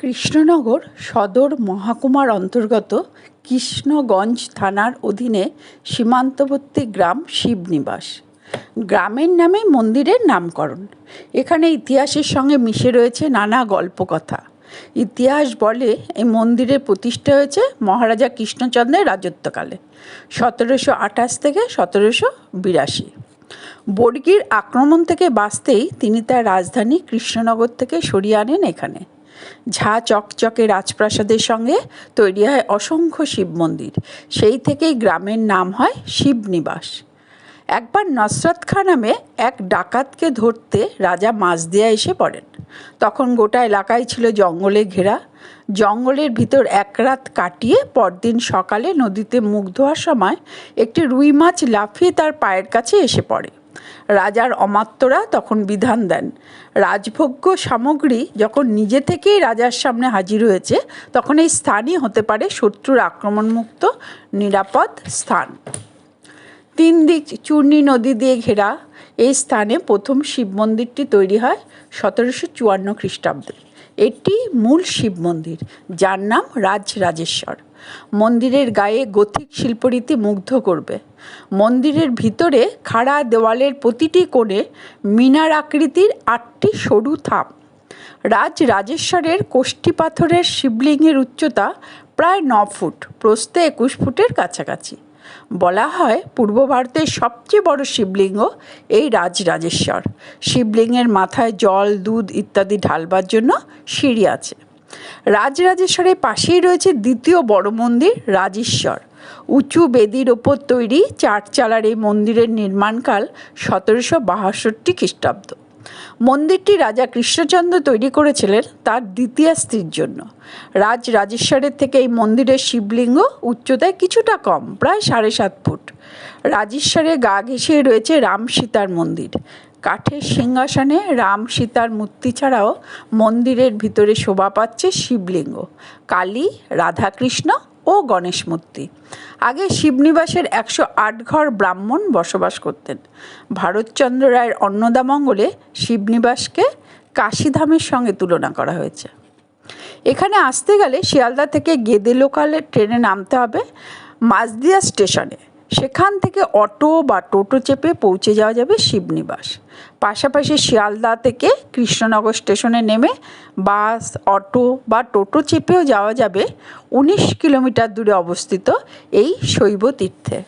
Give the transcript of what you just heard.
কৃষ্ণনগর সদর মহকুমার অন্তর্গত কৃষ্ণগঞ্জ থানার অধীনে সীমান্তবর্তী গ্রাম শিবনিবাস। গ্রামের নামে মন্দিরের নামকরণ। এখানে ইতিহাসের সঙ্গে মিশে রয়েছে নানা গল্পকথা। ইতিহাস বলে এই মন্দিরের প্রতিষ্ঠা হয়েছে মহারাজা কৃষ্ণচন্দ্রের রাজত্বকালে, সতেরোশো আঠাশ থেকে সতেরোশো বিরাশি। বর্গীর আক্রমণ থেকে বাঁচতেই তিনি তার রাজধানী কৃষ্ণনগর থেকে সরিয়ে আনেন এখানে। ঝা চকচকে রাজপ্রাসাদের সঙ্গে তৈরি হয় অসংখ্য শিব মন্দির। সেই থেকেই গ্রামের নাম হয় শিবনিবাস একবার নসরত খাঁ নামে এক ডাকাতকে ধরতে রাজা মাঝদিয়া এসে পড়েন। তখন গোটা এলাকায় ছিল জঙ্গলে ঘেরা। জঙ্গলের ভিতর এক রাত কাটিয়ে পরদিন সকালে নদীতে মুখ ধোয়ার সময় একটি রুই মাছ লাফিয়ে তার পায়ের কাছে এসে পড়ে। রাজার অমাত্যরা তখন বিধান দেন। রাজভোগ্য সামগ্রী যখন নিজে থেকেই রাজার সামনে হাজির হয়েছে, তখন এই স্থানই হতে পারে শত্রুর আক্রমণমুক্ত, নিরাপদ স্থান। তিন দিক চূর্ণী নদী দিয়ে ঘেরা এই স্থানে প্রথম শিব মন্দিরটি তৈরি হয় সতেরোশো চুয়ান্ন খ্রিস্টাব্দে। এটি মূল শিব মন্দির, যার নাম রাজরাজেশ্বর। মন্দিরের গায়ে গথিক শিল্পরীতি মুগ্ধ করবে। মন্দিরের ভিতরে খাড়া দেওয়ালের প্রতিটি কোণে মিনার আকৃতির আটটি সরু থাম রাজ রাজেশ্বরের কোষ্ঠী পাথরের শিবলিঙ্গের উচ্চতা প্রায় ন ফুট প্রস্থে একুশ ফুটের কাছাকাছি। বলা হয় পূর্ব ভারতের সবচেয়ে বড় শিবলিঙ্গ এই রাজরাজেশ্বর। শিবলিঙ্গের মাথায় জল, দুধ ইত্যাদি ঢালবার জন্য সিঁড়ি আছে। রাজরাজেশ্বরের পাশেই রয়েছে দ্বিতীয় বড় মন্দির রাজেশ্বর। উঁচু বেদির ওপর তৈরি চারচালার এই মন্দিরের নির্মাণকাল সতেরোশো বাহাষট্টি খ্রিস্টাব্দ। মন্দিরটি রাজা কৃষ্ণচন্দ্র তৈরি করেছিলেন তার দ্বিতীয় স্ত্রীর জন্য। রাজ রাজেশ্বরের থেকে এই মন্দিরের শিবলিঙ্গ উচ্চতায় কিছুটা কম, প্রায় সাড়ে সাত ফুট। রাজেশ্বরের গা ঘেঁষে রয়েছে রাম সীতার মন্দির। কাঠের সিংহাসনে রাম সীতার মূর্তি ছাড়াও মন্দিরের ভিতরে শোভা পাচ্ছে শিবলিঙ্গ। কালী, রাধাকৃষ্ণ ও গণেশ মূর্তি। আগে শিবনিবাসের একশো আট ঘর ব্রাহ্মণ বসবাস করতেন। ভারতচন্দ্র রায়ের অন্নদামঙ্গলে শিবনিবাসকে কাশিধামের সঙ্গে তুলনা করা হয়েছে। এখানে আসতে গেলে শিয়ালদা থেকে গেদে লোকালে ট্রেনে নামতে হবে মাজদিয়া স্টেশনে। সেখান থেকে অটো বা টোটো চেপে পৌঁছে যাওয়া যাবে শিবনিবাস। পাশাপাশি শিয়ালদা থেকে কৃষ্ণনগর স্টেশনে নেমে বাস, অটো বা টোটো চেপেও যাওয়া যাবে উনিশ কিলোমিটার দূরে অবস্থিত এই শৈব তীর্থে